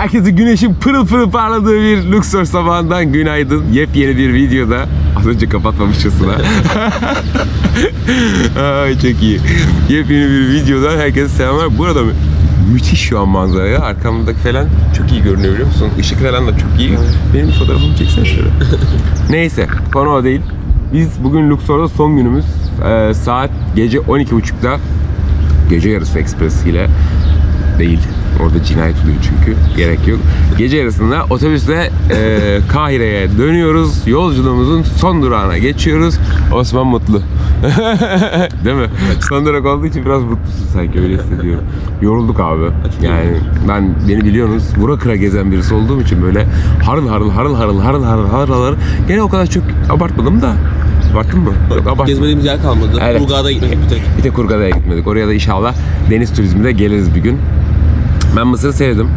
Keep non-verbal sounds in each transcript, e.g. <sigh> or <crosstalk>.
Herkese güneşin pırıl pırıl parladığı bir Luxor sabahından günaydın. Yepyeni bir videoda. Az önce kapatmamışçasına. <laughs> <laughs> Ay çok iyi. Yepyeni bir videodan herkese selamlar. Burada mı? Müthiş şu an manzara ya. Arkamdaki falan çok iyi görünüyor biliyor musun? Işık falan da çok iyi. Benim fotoğrafımı çeksene şöyle. <laughs> Neyse konu o değil. Biz bugün Luxor'da son günümüz. Ee, saat gece 12.30'da gece yarısı ekspres ile değil. Orada cinayet oluyor çünkü. Gerek yok. Gece yarısında otobüsle e, Kahire'ye dönüyoruz. Yolculuğumuzun son durağına geçiyoruz. Osman mutlu. <laughs> Değil mi? Son durak olduğu için biraz mutlusun sanki öyle hissediyorum. Yorulduk abi. Yani ben beni biliyorsunuz vura kıra gezen birisi olduğum için böyle harıl harıl harıl harıl harıl harıl harıl harıl gene o kadar çok abartmadım da Abarttın mı? Yok. Gezmediğimiz yer kalmadı. Evet. Ulgağ'da gitmedik bir tek. Bir tek Kurgada'ya gitmedik. Oraya da inşallah deniz turizminde geliriz bir gün. Ben Mısır'ı sevdim.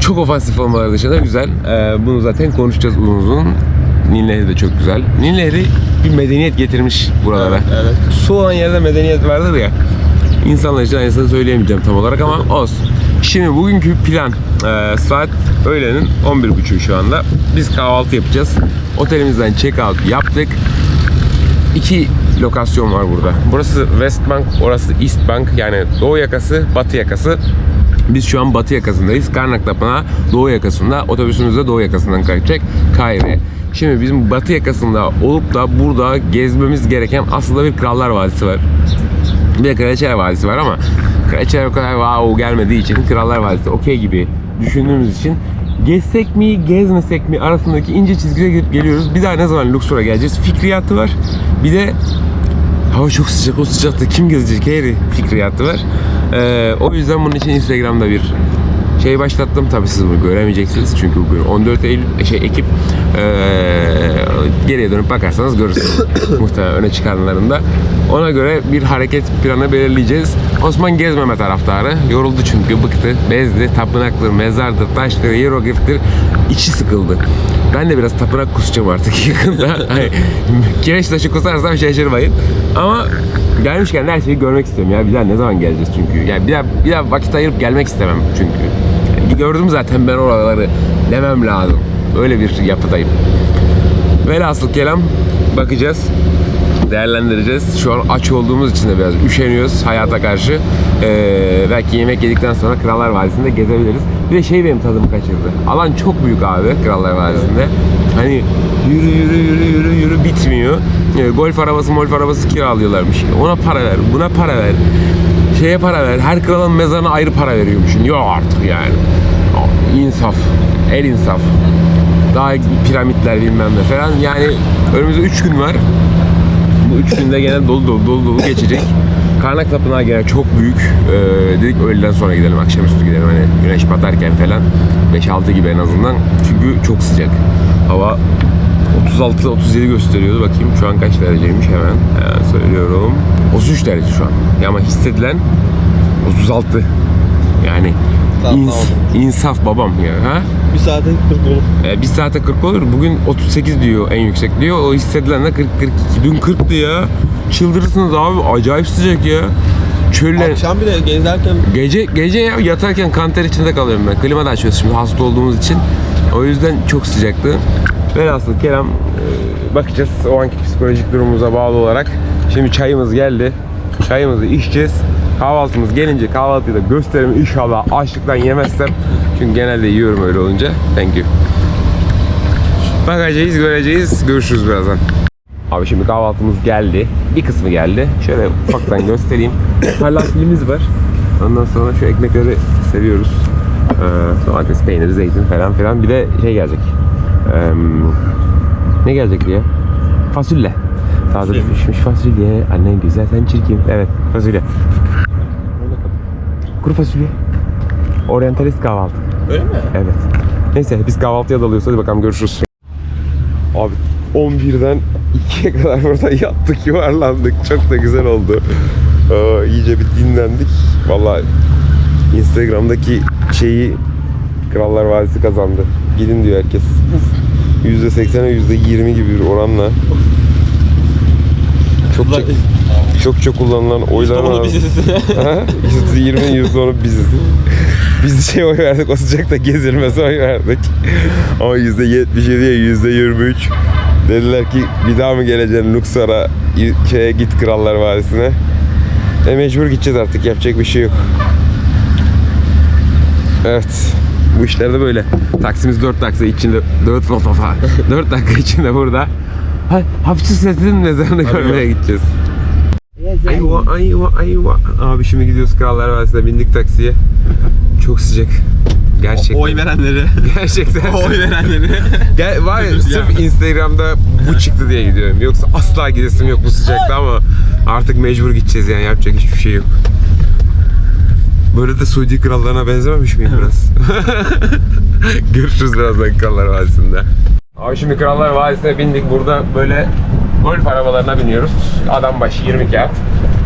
Çok ofansif olmaları dışında güzel. Ee, bunu zaten konuşacağız uzun uzun. Nil Nehri de çok güzel. Nil Nehri bir medeniyet getirmiş buralara. Evet. Su olan yerde medeniyet vardır ya. İnsanlar için aynısını söyleyemeyeceğim tam olarak ama olsun. Şimdi bugünkü plan e, saat öğlenin 11.30 şu anda. Biz kahvaltı yapacağız. Otelimizden check out yaptık. İki lokasyon var burada. Burası West Bank, orası East Bank. Yani doğu yakası, batı yakası. Biz şu an batı yakasındayız. Karnak Tapınağı doğu yakasında. Otobüsümüz de doğu yakasından kalkacak. Kahire. Şimdi bizim batı yakasında olup da burada gezmemiz gereken aslında bir Krallar Vadisi var. Bir de Kraliçeler Vadisi var ama Kraliçeler o kadar wow gelmediği için Krallar Vadisi okey gibi düşündüğümüz için gezsek mi gezmesek mi arasındaki ince çizgide gidip geliyoruz. Bir daha ne zaman Luxor'a geleceğiz fikriyatı var. Bir de hava çok sıcak o sıcakta kim gezecek heri fikriyatı var. Ee, o yüzden bunun için Instagram'da bir şey başlattım. Tabii siz bunu göremeyeceksiniz çünkü bugün 14 Eylül şey Ekim ee, geriye dönüp bakarsanız görürsünüz <coughs> muhtemelen öne çıkanlarında. Ona göre bir hareket planı belirleyeceğiz. Osman gezmeme taraftarı. Yoruldu çünkü bıktı, bezdi. Tapınaktır, mezardır, taştır, hierogliftir. içi sıkıldı. Ben de biraz tapınak kusacağım artık <laughs> yakında. Kireç taşı kusarsam şaşırmayın. Ama gelmişken her şeyi görmek istiyorum ya. Bir daha ne zaman geleceğiz çünkü. Yani bir daha, bir daha vakit ayırıp gelmek istemem çünkü. Yani gördüm zaten ben oraları demem lazım. Öyle bir yapıdayım. Velhasıl kelam bakacağız. Değerlendireceğiz. Şu an aç olduğumuz için de biraz üşeniyoruz hayata karşı. Ee, belki yemek yedikten sonra Krallar Vadisi'nde gezebiliriz. Bir de şey benim tadımı kaçırdı. Alan çok büyük abi Krallar Vadisi'nde. Hani yürü yürü yürü yürü yürü bitmiyor. Ee, golf arabası golf arabası kiralıyorlarmış. Ona para ver, buna para ver. Şeye para ver. Her kralın mezarına ayrı para veriyormuşsun. Yok artık yani. İnsaf. El insaf daha piramitler bilmem ne falan. Yani önümüzde 3 gün var. Bu 3 günde gene dolu dolu dolu dolu geçecek. Karnak Tapınağı gene çok büyük. Ee, dedik öğleden sonra gidelim, akşamüstü gidelim. Hani güneş batarken falan 5-6 gibi en azından. Çünkü çok sıcak. Hava 36-37 gösteriyordu. Bakayım şu an kaç dereceymiş hemen. hemen söylüyorum. 33 derece şu an. Ya ama hissedilen 36. Yani Tamam, ins- insaf babam ya. Ha? Bir saate 40 olup. E, bir saate 40 olur. Bugün 38 diyor en yüksek diyor. O hissedilen de 40 42. Dün 40'tı ya. Çıldırırsınız abi. Acayip sıcak ya. Çöller. Akşam bir de gezerken Gece gece ya yatarken kanter içinde kalıyorum ben. Klima da açıyoruz şimdi hasta olduğumuz için. O yüzden çok sıcaktı. Velhasıl Kerem e, bakacağız o anki psikolojik durumumuza bağlı olarak. Şimdi çayımız geldi. Çayımızı içeceğiz. Kahvaltımız gelince kahvaltıyı da gösteririm inşallah açlıktan yemezsem. Çünkü genelde yiyorum öyle olunca. Thank you. Bakacağız, göreceğiz. Görüşürüz birazdan. Abi şimdi kahvaltımız geldi. Bir kısmı geldi. Şöyle ufaktan <laughs> göstereyim. Falafilimiz var. Ondan sonra şu ekmekleri seviyoruz. Ee, domates, peynir, zeytin falan filan. Bir de şey gelecek. Ee, ne gelecek diye? Fasulye. Taze pişmiş fasulye. Annen güzel sen çirkin. Evet fasulye. Kuru fasulye. Oryantalist kahvaltı. Öyle mi? Evet. Neyse biz kahvaltıya dalıyoruz. Hadi bakalım görüşürüz. Abi 11'den 2'ye kadar burada <laughs> yattık, yuvarlandık. Çok da güzel oldu. Ee, iyice bir dinlendik. Vallahi Instagram'daki şeyi Krallar Vadisi kazandı. Gidin diyor herkes. <laughs> %80'e %20 gibi bir oranla. Çok çek- çok çok kullanılan oyların Onu biziz. <laughs> %20'nin %10'u biziz. Biz şey oy verdik o sıcakta gezilmesi oy verdik. Ama %77'ye %23 dediler ki bir daha mı geleceksin Luxor'a şeye git Krallar Vadisi'ne. E mecbur gideceğiz artık yapacak bir şey yok. Evet. Bu işler de böyle. Taksimiz 4 dakika içinde 4 fotoğraf. 4 dakika içinde burada. Ha, hapçı setinin mezarını görmeye gideceğiz. Ayva ayva ayva. Abi şimdi gidiyoruz Krallar Vadisi'ne bindik taksiye. Çok sıcak. Gerçekten. Oy verenleri. Gerçekten. Oy verenleri. <laughs> Gel, var ya sırf. Instagram'da bu çıktı diye gidiyorum. Yoksa asla gidesim yok bu sıcakta ama artık mecbur gideceğiz yani yapacak hiçbir şey yok. Böyle de Suudi krallarına benzememiş miyim biraz? <laughs> Görüşürüz birazdan Krallar Vadisi'nde. Abi şimdi Krallar Vadisi'ne bindik. Burada böyle golf arabalarına biniyoruz. Adam başı 20 kağıt.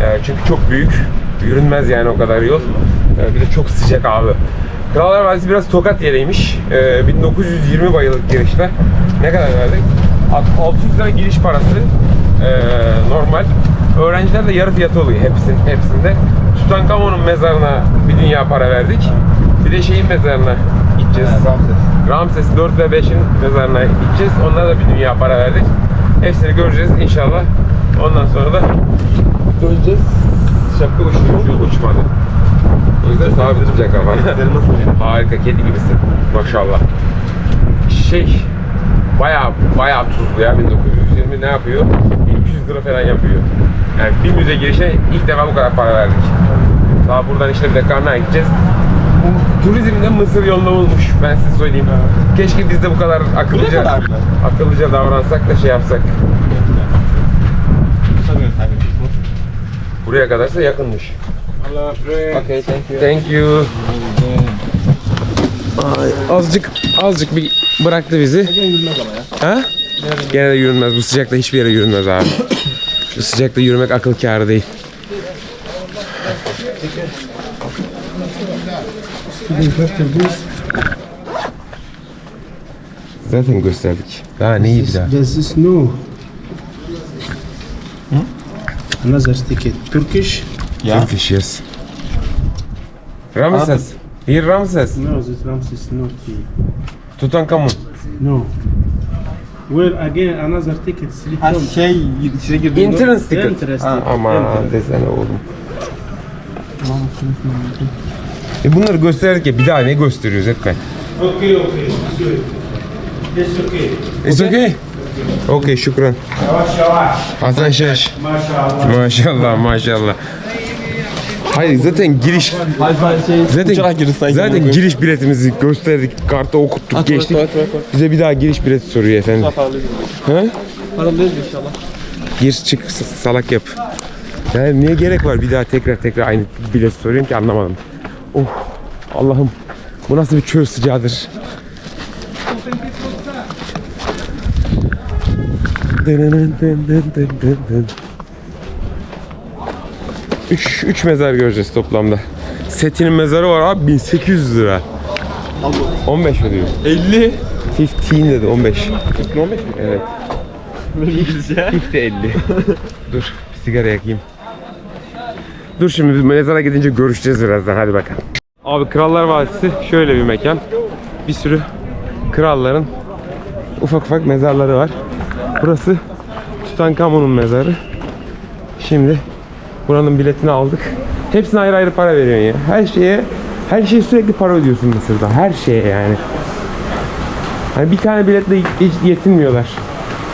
Ee, çünkü çok büyük. Yürünmez yani o kadar yol. Ee, bir de çok sıcak abi. Krallar Vadisi biraz tokat yeriymiş. Ee, 1920 bayılık girişte. Ne kadar verdik? 600 lira giriş parası. Ee, normal. Öğrenciler de yarı fiyatı oluyor hepsinin, hepsinde. Tutankamon'un mezarına bir dünya para verdik. Bir de şeyin mezarına gideceğiz. Ramses 4 ve 5'in mezarına gideceğiz. Onlara da bir dünya para verdik. Hepsini göreceğiz inşallah. Ondan sonra da döneceğiz. Şapka uçuyor, uçuyor, uçmadı. O yüzden sabit tutacak kafana. Harika, kedi gibisin. Maşallah. Şey, baya baya tuzlu ya 1920 ne yapıyor? 200 lira falan yapıyor. Yani bir müze girişe ilk defa bu kadar para verdik. Daha buradan işte bir de Karnak'a gideceğiz. Bu turizmde Mısır yolunu bulmuş. Ben size söyleyeyim. Keşke biz de bu kadar akıllıca kadar mı? akıllıca davransak da şey yapsak. Buraya kadarsa yakınmış. Okay, thank you. Thank you. Ay, azıcık azıcık bir bıraktı bizi. Ha? Gene de yürünmez. Bu sıcakta hiçbir yere yürünmez abi. Bu sıcakta yürümek akıl kârı değil. Zaten gösterdik. Daha neyi bir daha? Does this no? Another ticket. Turkish? Yeah. Turkish yes. Ramses. Here Ramses. No, this Ramses not here. Tutankamun. No. Well, again, another ticket. Three Ha tons. şey içine girdiğinde. Entrance ticket. Interesting. Aman Interesting. desene oğlum. E bunları gösterdik ya bir daha ne gösteriyoruz Ekkan? Okay, okay. It's okay. It's okay. Okay şükran. Yavaş yavaş. Hasan Şaş. Maşallah. Maşallah maşallah. Hayır zaten giriş şey zaten zaten giriş biletimizi gösterdik, kartta okuttuk, geçtik. Bize bir daha giriş bileti soruyor efendim. He? Değil inşallah. Gir çık salak yap. Yani niye gerek var bir daha tekrar tekrar aynı bilet soruyorum ki anlamadım. Oh Allah'ım bu nasıl bir çöl sıcağıdır. Üç, üç mezar göreceğiz toplamda. Setinin mezarı var abi 1800 lira. 15 mi diyor? 50. 15 dedi 15. 15 mi? Evet. Böyle İngilizce. 50. <laughs> Dur bir sigara yakayım. Dur şimdi biz mezara gidince görüşeceğiz birazdan hadi bakalım. Abi Krallar Vadisi şöyle bir mekan. Bir sürü kralların ufak ufak mezarları var. Burası Tutankamon'un mezarı. Şimdi buranın biletini aldık. Hepsine ayrı ayrı para veriyorsun ya. Her şeye her şeye sürekli para ödüyorsun Mısır'da. Her şeye yani. Hani bir tane biletle hiç yetinmiyorlar.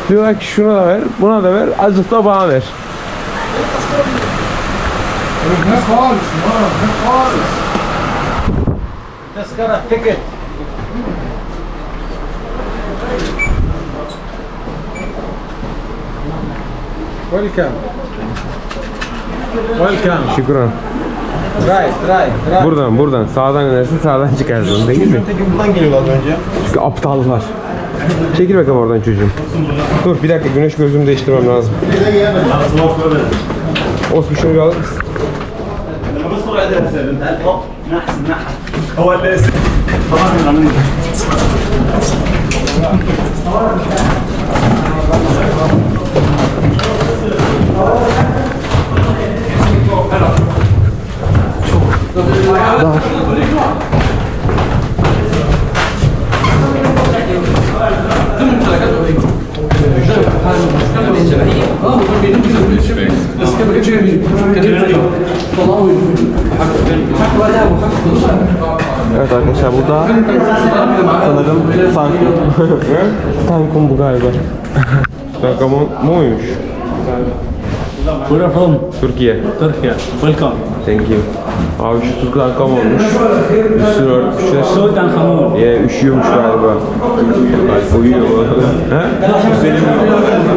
Diyorlar ki şuna da ver, buna da ver, azıcık da bana ver. Welcome. Welcome. Şükran. Try, try, try. Buradan buradan sağdan inersin sağdan çıkarsın değil mi? Peki buradan geliyorlar önce. Çünkü aptallar. Çekil bakalım oradan çocuğum. Dur bir dakika güneş gözlüğümü değiştirmem lazım. Osman şunu bir alır mısın? السرعه دي هتثابت 1000 اهو نحس نحس هو اللي طبعا إحنا عاملين الشباب بس كان كان طلعوا Evet arkadaşlar burada sanırım Tankun. <laughs> Tankun bu galiba. Takamon muymuş? Where from? Türkiye. Turkey. Welcome. Thank you. Abi şu Türk Tankam olmuş. Üstünü örtmüşler. Tutankhamun. Ya üşüyormuş galiba. Uyuyor bu. Ha? Güzelim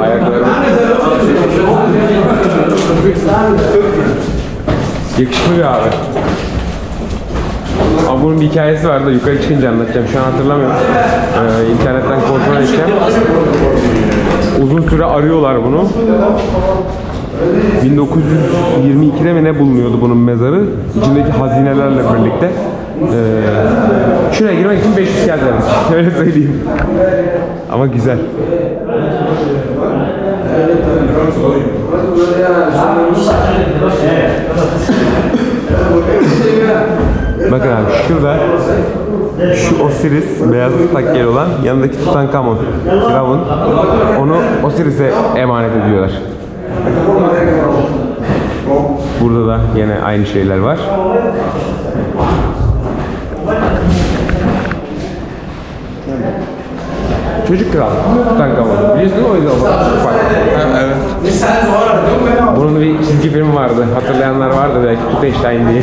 ayakları. Yakışıklı bir abi. Ama bunun bir hikayesi vardı. Yukarı çıkınca anlatacağım. Şu an hatırlamıyorum. Ee, internetten kontrol edeceğim. Uzun süre arıyorlar bunu. 1922'de mi ne bulunuyordu bunun mezarı? İçindeki hazinelerle birlikte. Ee, şuraya girmek için 500 kağıt. <laughs> Öyle söyleyeyim. Ama güzel. Bakın abi şurada şu Osiris beyaz takkeli olan yanındaki Tutankamon Firavun onu Osiris'e emanet ediyorlar. Burada da yine aynı şeyler var. Çocuk kral Tutankamon. Biliyorsun o yüzden o ufak. evet. Bunun bir çizgi filmi vardı. Hatırlayanlar vardı belki Tutenstein diye.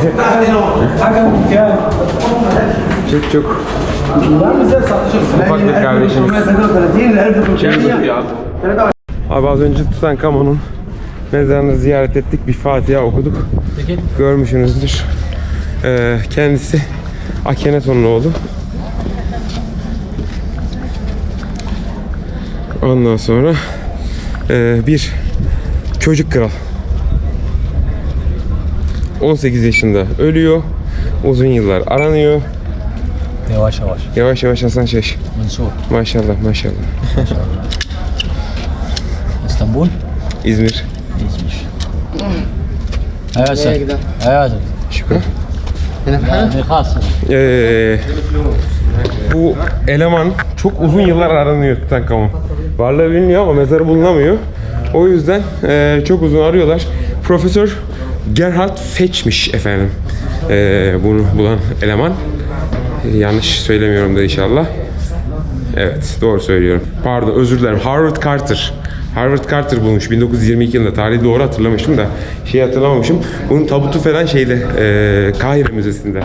çok çok ufak bir kardeşimiz. Abi az önce Tutankamon'un mezarını ziyaret ettik. Bir Fatiha okuduk. Görmüşsünüzdür. Ee, kendisi Akhenaton'un oğlu. Ondan sonra e, bir çocuk kral. 18 yaşında ölüyor. Uzun yıllar aranıyor. Yavaş yavaş. Yavaş yavaş Hasan Şaş. Mansur. Maşallah maşallah. İstanbul. İzmir. İzmir. Evet sen. Evet. Khas. Ee, bu eleman çok uzun yıllar aranıyor Tutankamon. Varlığı biliniyor ama mezarı bulunamıyor. O yüzden e, çok uzun arıyorlar. Profesör Gerhard Fetch'miş efendim. E, bunu bulan eleman. Yanlış söylemiyorum da inşallah. Evet doğru söylüyorum. Pardon özür dilerim. Harvard Carter. Harvard Carter bulmuş 1922 yılında. Tarihi doğru hatırlamıştım da şeyi hatırlamamışım. Bunun tabutu falan şeyde e, Kahire Müzesi'nde.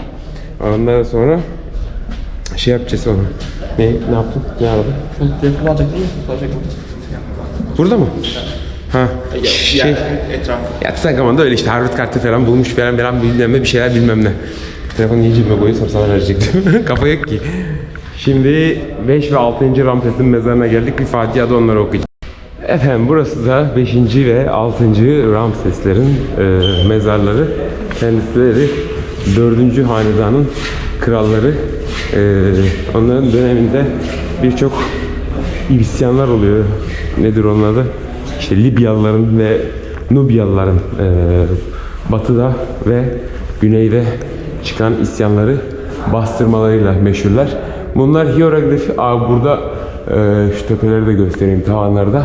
Ondan sonra şey yapacağız onu. Ne, ne yaptın? Ne aradın? Telefonu alacak değil mi? Alacak mı? Burada mı? Ha. Şey, ya Tutankamon'da öyle işte Harvard kartı falan bulmuş falan falan bilmem ne bir şeyler bilmem ne. Telefonu niye cebime koyuyorsam sana verecektim. <laughs> Kafa yok ki. Şimdi 5 ve 6. Ramses'in mezarına geldik. Bir Fatiha da onları okuyacağız. Efendim burası da 5. ve 6. Ramseslerin e, mezarları. Kendisileri 4. hanedanın kralları. E, onların döneminde birçok isyanlar oluyor. Nedir onun adı? İşte Libyalıların ve Nubyalıların e, batıda ve güneyde çıkan isyanları bastırmalarıyla meşhurlar. Bunlar hieroglifi. Aa, burada e, şu tepeleri de göstereyim tavanlarda.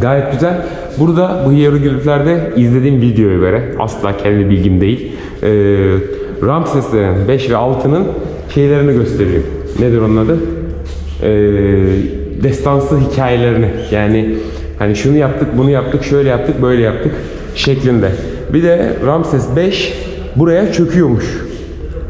Gayet güzel. Burada bu hierogliflerde izlediğim videoya göre asla kendi bilgim değil. E, Ramseslerin 5 ve 6'nın şeylerini gösteriyor. Nedir onun adı? E, destansı hikayelerini yani hani şunu yaptık, bunu yaptık, şöyle yaptık, böyle yaptık şeklinde. Bir de Ramses 5 buraya çöküyormuş.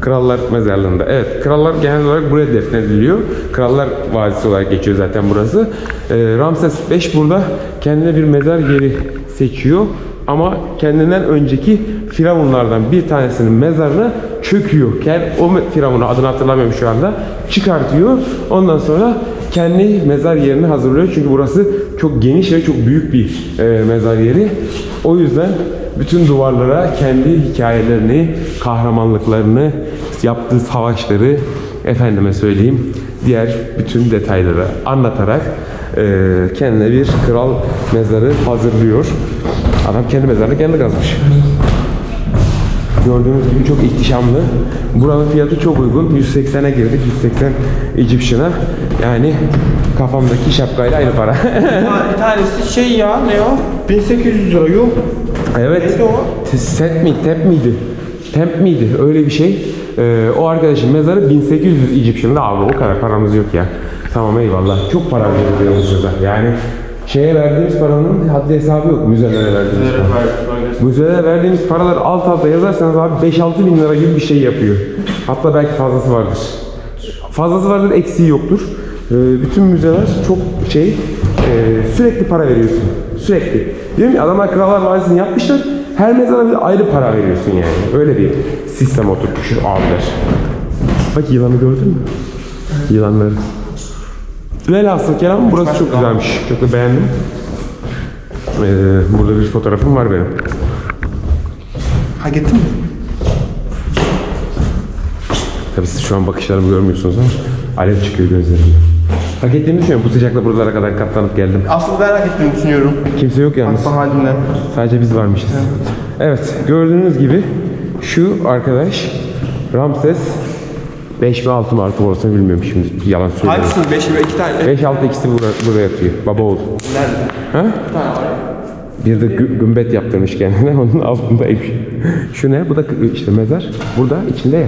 Krallar mezarlığında. Evet, krallar genel olarak buraya defnediliyor. Krallar Vadisi olarak geçiyor zaten burası. Ee, Ramses 5 burada kendine bir mezar yeri seçiyor. Ama kendinden önceki firavunlardan bir tanesinin mezarına çöküyor. Yani o firavunu adını hatırlamıyorum şu anda. Çıkartıyor. Ondan sonra kendi mezar yerini hazırlıyor. Çünkü burası çok geniş ve çok büyük bir e, mezar yeri. O yüzden bütün duvarlara kendi hikayelerini, kahramanlıklarını, yaptığı savaşları, efendime söyleyeyim, diğer bütün detayları anlatarak e, kendine bir kral mezarı hazırlıyor. Adam kendi mezarını kendi kazmış. Gördüğünüz gibi çok ihtişamlı. Buranın fiyatı çok uygun. 180'e girdik. 180 Egyptian'a. Yani kafamdaki şapkayla aynı para. Bir tanesi şey ya ne o? 1800 lira yok. evet. Neydi o? Set mi? Tep miydi? Temp miydi? Öyle bir şey. Ee, o arkadaşın mezarı 1800 Egyptian'da abi. O kadar paramız yok ya. Tamam eyvallah. Çok para harcadık yanımızda. Yani şeye verdiğimiz paranın haddi hesabı yok. Müzelere verdiğimiz para. Müzelere verdiğimiz paralar alt alta yazarsanız abi 5-6 bin lira gibi bir şey yapıyor. Hatta belki fazlası vardır. Fazlası vardır, eksiği yoktur. Ee, bütün müzeler çok şey, e, sürekli para veriyorsun. Sürekli. Diyorum ya adamlar Krallar Vadisi'ni yapmışlar. Her mezara bir ayrı para veriyorsun yani. Öyle bir sistem oturtmuş abiler. Bak yılanı gördün mü? Yılanları. Velhasıl kelam burası çok güzelmiş. Çok da beğendim. Ee, burada bir fotoğrafım var benim. Hak ettin mi? Tabii siz şu an bakışlarımı görmüyorsunuz ama alev çıkıyor gözlerimden. Hak ettiğimi düşünüyorum. Bu sıcakla buralara kadar katlanıp geldim. Aslında ben hak ettiğini düşünüyorum. Kimse yok yalnız. Aslan halimle. Sadece biz varmışız. Evet, gördüğünüz gibi şu arkadaş Ramses 5 mi 6 mı artık orasını bilmiyorum şimdi yalan söylüyorum. Hangisini? 5 ve 2 tane. 5 6 ikisi burada, burada yatıyor. Baba oğul. Nerede? Ha? Bir de gü- gümbet yaptırmış kendine. <laughs> Onun altında ev. Şu ne? Bu da işte mezar. Burada içinde ya.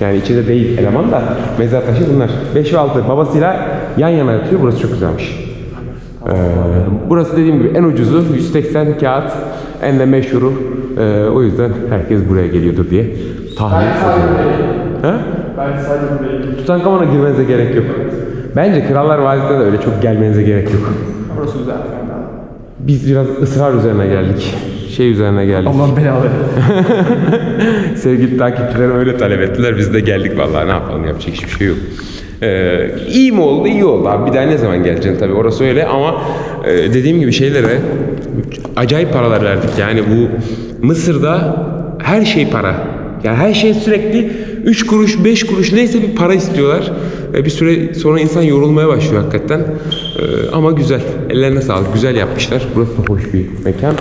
Yani içinde değil eleman da mezar taşı bunlar. 5 ve 6 babasıyla yan yana yatıyor. Burası çok güzelmiş. Ee, burası dediğim gibi en ucuzu 180 kağıt en de meşhuru. Ee, o yüzden herkes buraya geliyordur diye tahmin ediyorum. Ha? Ben sadece burayı. Tutankamon'a girmenize gerek yok. Bence Krallar Vadisi'ne de öyle çok gelmenize gerek yok. Burası güzel. Biz biraz ısrar üzerine geldik. Şey üzerine geldik. Allah belalı. <laughs> Sevgili takipçilerim öyle talep ettiler. Biz de geldik vallahi ne yapalım yapacak hiçbir şey yok. Ee, iyi mi oldu? İyi oldu abi. Bir daha ne zaman geleceksin tabii orası öyle ama e, dediğim gibi şeylere acayip paralar verdik. Yani bu Mısır'da her şey para. Yani her şey sürekli 3 kuruş, 5 kuruş neyse bir para istiyorlar. E, bir süre sonra insan yorulmaya başlıyor hakikaten. E, ama güzel. Ellerine sağlık. Güzel yapmışlar. Burası da hoş bir mekan.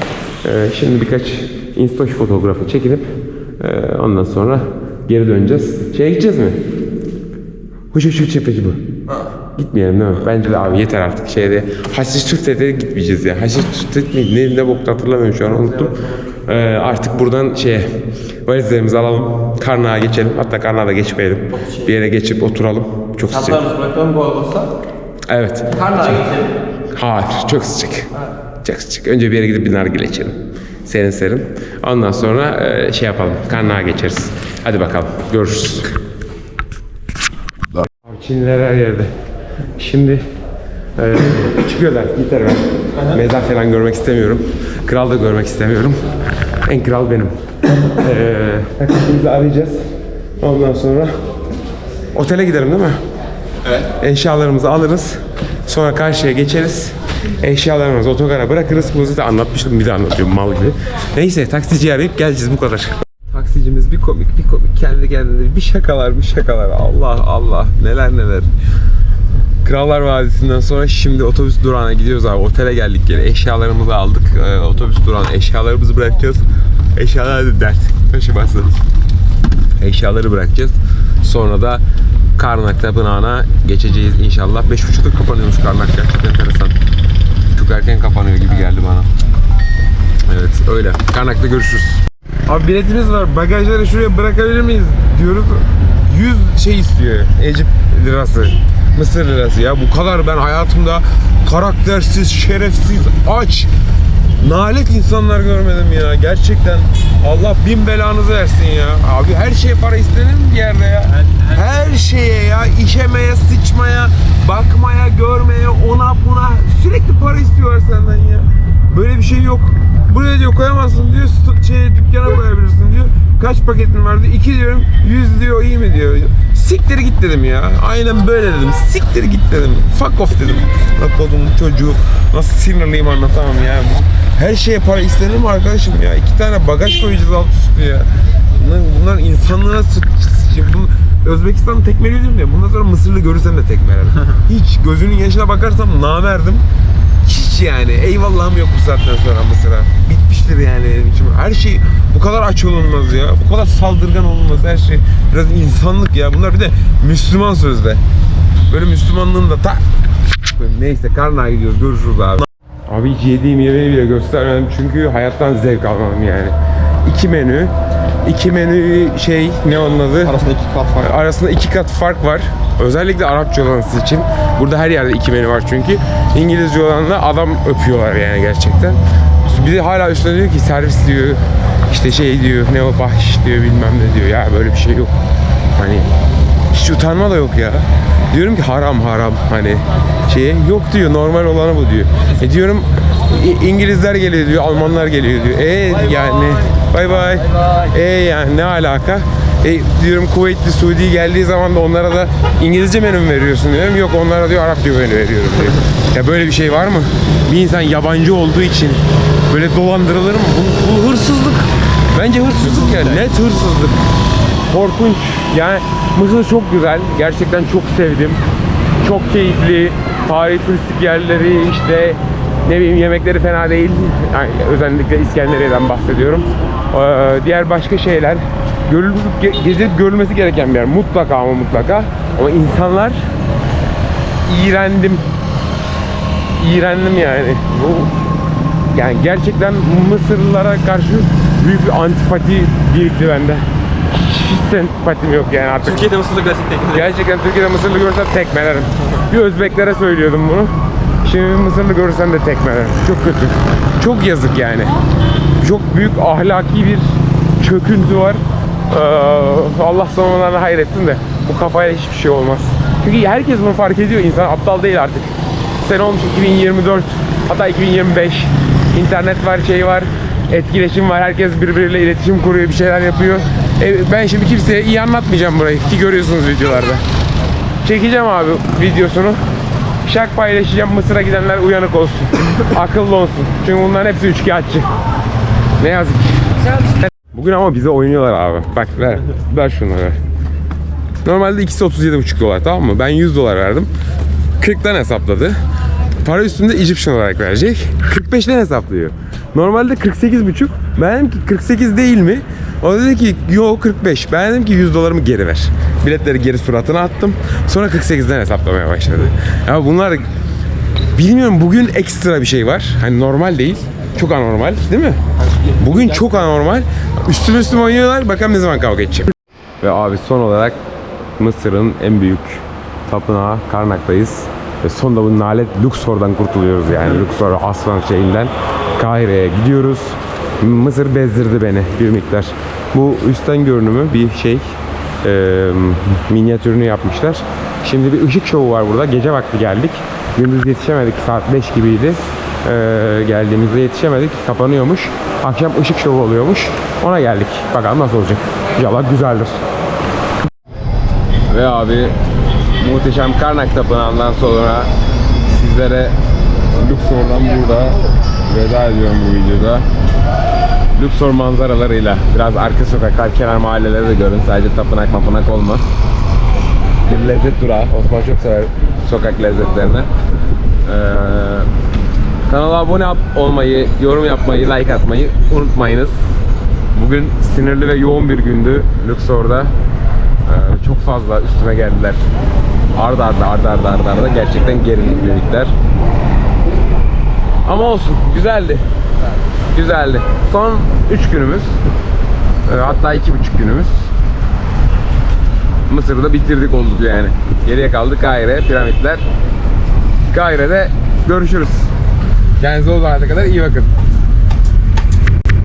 E, şimdi birkaç instoş fotoğrafı çekinip e, ondan sonra geri döneceğiz. Şeye gideceğiz mi? Hoş hoş hoş peki bu. Gitmeyelim değil mi? Bence de abi yeter artık şeyde. Haşiş Türk'te gitmeyeceğiz ya. Haşiş Türk'te? Ne, ne bokta hatırlamıyorum şu an unuttum. Ee, artık buradan şeye valizlerimizi alalım. Karnağa geçelim. Hatta karnağa da geçmeyelim. Bir yere geçip oturalım. Çok sıcak. Tatlarımız bırakalım bu olursa. Evet. Karnına gidelim. Hayır. Çok sıcak. Çok sıcak. Önce bir yere gidip bir nargile içelim. Serin serin. Ondan sonra e, şey yapalım. Karnağa geçeriz. Hadi bakalım. Görüşürüz. Çinliler her yerde. Şimdi e, çıkıyorlar. Yeter ben. Mezar falan görmek istemiyorum. Kral da görmek istemiyorum. En kral benim. <laughs> e, taksimizi arayacağız. Ondan sonra otele gidelim değil mi? Evet. Eşyalarımızı alırız. Sonra karşıya geçeriz. Eşyalarımızı otogara bırakırız. Bunu da anlatmıştım bir de anlatıyorum mal gibi. Neyse taksiciyi arayıp geleceğiz bu kadar. Taksicimiz bir komik bir komik kendi kendine bir şakalar bir şakalar Allah Allah neler neler. Krallar Vadisi'nden sonra şimdi otobüs durağına gidiyoruz abi. Otele geldik gene. Eşyalarımızı aldık. Ee, otobüs durağına eşyalarımızı bırakacağız. Eşyalar da dert. Taşıması. Eşyaları bırakacağız. Sonra da Karnak Tapınağı'na geçeceğiz inşallah. 5.30'da kapanıyormuş Karnak. Çok enteresan. Çok erken kapanıyor gibi geldi bana. Evet öyle. Karnak'ta görüşürüz. Abi biletimiz var. Bagajları şuraya bırakabilir miyiz diyoruz. 100 şey istiyor. Ecipt lirası. Mısır lirası ya. Bu kadar ben hayatımda karaktersiz, şerefsiz, aç, nalet insanlar görmedim ya. Gerçekten Allah bin belanızı versin ya. Abi her şeye para istenir mi bir yerde ya? Her şeye ya. işemeye, sıçmaya, bakmaya, görmeye, ona buna sürekli para istiyorlar senden ya. Böyle bir şey yok. Buraya diyor koyamazsın diyor. Şey, dükkana koyabilirsin diyor. Kaç paketin var diyor. 2 diyorum. 100 diyor iyi mi diyor. Siktir git dedim ya. Aynen böyle dedim. Siktir git dedim. Fuck off dedim. Lan kodumun çocuğu. Nasıl sinirliyim anlatamam ya. Her şeye para istenir mi arkadaşım ya? İki tane bagaj koyacağız alt üstü ya. Bunlar, bunlar. Şimdi bunu Özbekistan'ı tekmeliyordum ya. Bundan sonra Mısırlı görürsem de tekmelerim. <laughs> Hiç gözünün yaşına bakarsam namerdim. Hiç yani. Eyvallahım yok bu saatten sonra Mısır'a. Bitmiştir yani. Şimdi her şey bu kadar aç olunmaz ya. Bu kadar saldırgan olunmaz her şey. Biraz insanlık ya. Bunlar bir de Müslüman sözde. Böyle Müslümanlığın da tak. Neyse karnına gidiyoruz. Görüşürüz abi. Abi hiç yediğim yemeği bile göstermedim çünkü hayattan zevk almadım yani. İki menü, iki menü şey ne onun adı? Arasında iki kat fark. Arasında iki kat fark var. Özellikle Arapça olanı için. Burada her yerde iki menü var çünkü. İngilizce olanla adam öpüyorlar yani gerçekten. Bir de hala üstüne diyor ki servis diyor. işte şey diyor ne o bahşiş diyor bilmem ne diyor. Ya böyle bir şey yok. Hani hiç utanma da yok ya. Diyorum ki haram haram hani şeye yok diyor normal olanı bu diyor. E diyorum İngilizler geliyor diyor, Almanlar geliyor diyor. E yani bay bay. E yani ne alaka? E diyorum Kuveytli, Suudi geldiği zaman da onlara da İngilizce menü mü veriyorsun diyorum. Yok onlara diyor Arapça menü veriyorum diyor. Ya böyle bir şey var mı? Bir insan yabancı olduğu için böyle dolandırılır mı? Bu, bu hırsızlık. Bence hırsızlık yani. Net hırsızlık. Korkunç. Yani Mısır çok güzel. Gerçekten çok sevdim. Çok keyifli. Tarihi turistik yerleri işte ne bileyim yemekleri fena değil. Yani özellikle İskenderiye'den bahsediyorum. Ee, diğer başka şeyler görülüp ge- gezilip görülmesi gereken bir yer. Mutlaka ama mutlaka. Ama insanlar iğrendim. İğrendim yani. Bu yani gerçekten Mısırlılara karşı büyük bir antipati birikti bende. Hiç sempatim yok yani artık. Türkiye'de klasik teknik. Gerçekten Türkiye'de Mısırlı görsem tekmelerim. Bir Özbeklere söylüyordum bunu. Şimdi Mısırlı görürsem de tekmelerim. Çok kötü. Çok yazık yani. Çok büyük ahlaki bir çöküntü var. Ee, Allah sonralarını hayretsin de bu kafaya hiçbir şey olmaz. Çünkü herkes bunu fark ediyor. İnsan aptal değil artık. Sene olmuş 2024 hatta 2025. İnternet var, şey var, etkileşim var. Herkes birbiriyle iletişim kuruyor, bir şeyler yapıyor. E, ben şimdi kimseye iyi anlatmayacağım burayı ki görüyorsunuz videolarda. Çekeceğim abi videosunu. Şak paylaşacağım. Mısır'a gidenler uyanık olsun. <laughs> Akıllı olsun. Çünkü bunların hepsi üçkağıtçı. Ne yazık ki. Bugün ama bize oynuyorlar abi. Bak ver. Ver ver. Normalde ikisi 37,5 dolar tamam mı? Ben 100 dolar verdim. 40'tan hesapladı. Para üstünde Egyptian olarak verecek. 45'ten hesaplıyor. Normalde 48,5. Ben dedim ki 48 değil mi? O dedi ki yok 45. Ben dedim ki 100 dolarımı geri ver. Biletleri geri suratına attım. Sonra 48'den hesaplamaya başladı. Ya bunlar bilmiyorum bugün ekstra bir şey var. Hani normal değil. Çok anormal değil mi? Bugün çok anormal. Üstüme üstüme oynuyorlar. Bakalım ne zaman kavga edecek. Ve abi son olarak Mısır'ın en büyük tapınağı Karnak'tayız. Ve sonunda bu nalet Luxor'dan kurtuluyoruz yani. Luxor aslan şeyinden Kahire'ye gidiyoruz. Mısır bezdirdi beni bir miktar. Bu üstten görünümü bir şey e, minyatürünü yapmışlar. Şimdi bir ışık şovu var burada. Gece vakti geldik. Gündüz yetişemedik. Saat 5 gibiydi. E, geldiğimizde yetişemedik. Kapanıyormuş. Akşam ışık şovu oluyormuş. Ona geldik. Bakalım nasıl olacak. İnşallah güzeldir. Ve abi muhteşem Karnak Tapınağı'ndan sonra sizlere Luxor'dan burada veda ediyorum bu videoda. Luxor manzaralarıyla biraz arka sokaklar, kenar mahalleleri de görün. Sadece tapınak mapınak olmaz. Bir lezzet durağı. Osman çok sever sokak lezzetlerini. Ee, kanala abone ol- olmayı, yorum yapmayı, like atmayı unutmayınız. Bugün sinirli ve yoğun bir gündü Luxor'da. Ee, çok fazla üstüme geldiler. Arda arda arda arda arda arda gerçekten gerilimlilikler. Ama olsun güzeldi. Güzeldi. Son 3 günümüz. Ee, hatta 2,5 günümüz. Mısır'da bitirdik olduk yani. Geriye kaldı Kahire, piramitler. Kahire'de görüşürüz. Kendinize o zamana kadar iyi bakın.